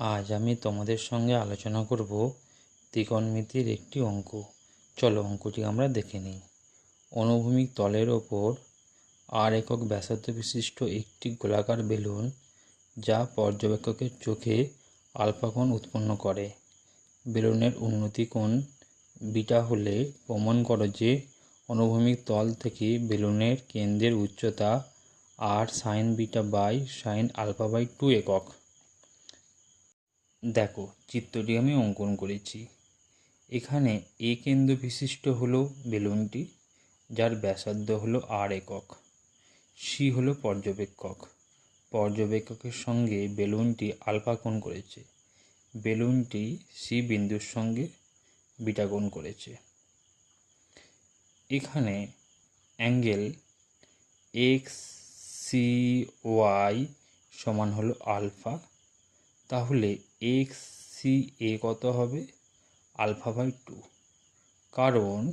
আজ আমি তোমাদের সঙ্গে আলোচনা করব ত্রিকোণমিতির একটি অঙ্ক। চলো অঙ্কটি আমরা দেখে নিই। অনুভূমিক তলের ওপর আর একক ব্যাসার্ধ বিশিষ্ট একটি গোলাকার বেলুন যা পর্যবেক্ষকের চোখে আলফা উৎপন্ন করে। বেলুনের উন্নতি কোণ বিটা হলে প্রমাণ করো যে অনুভূমিক তল থেকে বেলুনের কেন্দ্রের উচ্চতা আর sine beta by sine alpha by two একক। দেখো, চিত্রটি আমি অঙ্কন করেছি। এখানে এ কেন্দ্র বিশিষ্ট হলো বেলুনটি, যার ব্যাসার্ধ হলো আর একক। সি হলো পর্যবেক্ষক। পর্যবেক্ষকের সঙ্গে বেলুনটি আলফা কোণ করেছে। বেলুনটি সি বিন্দুর সঙ্গে বিটা করেছে। এখানে অ্যাঙ্গেল এক্স সি ওয়াই সমান হলো আলফা। তাহলে এক্স সি এ কত হবে? Alpha by two. কারণ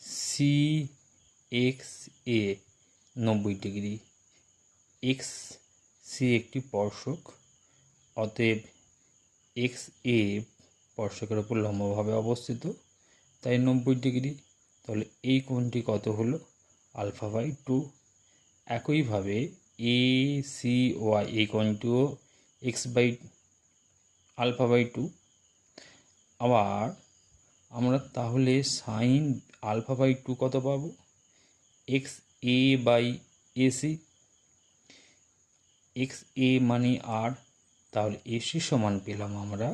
সি এক্স এ নব্বই ডিগ্রি। এক্স সি একটি স্পর্শক। অতএব এক্স এ স্পর্শকের ওপর লম্বভাবে অবস্থিত। তাই নব্বই ডিগ্রি। তাহলে এই কোণটি কত হলো? Alpha by two. একইভাবে এ সি ওয়াই এই কোণটিও X by alpha by two. আবার আমরা তাহলে সাইন আলফা বাই টু কত পাবো? X A by AC X A মানে আর তাহলে এসি সমান পেলাম আমরা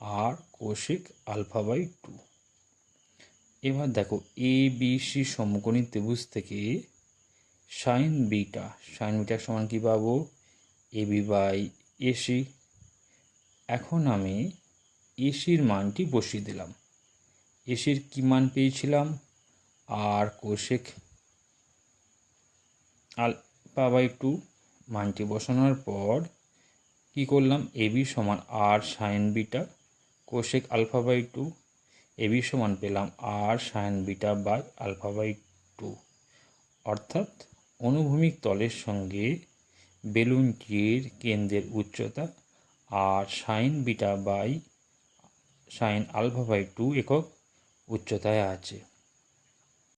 আর কোশেক আলফা বাই টু। এবার দেখো এ বি সি সমকোণী ত্রিভুজ থেকে সাইন বিটা সাইন বিটা সমান কী পাবো? বি বাই এসি এখন আমি এসির মানটি বসিয়ে দিলাম। এসির কী মান পেয়েছিলাম? আর কোশেক আলফা বাই টু মানটি বসানোর পর কি করলাম? এবি সমান আর sine beta cosec alpha by two. AB সমান পেলাম আর sine beta by alpha by two. অর্থাৎ অনুভূমিক তলের সঙ্গে বেলুনটির কেন্দ্রের উচ্চতা আর sine beta by sine alpha by two একক উচ্চতায় আছে।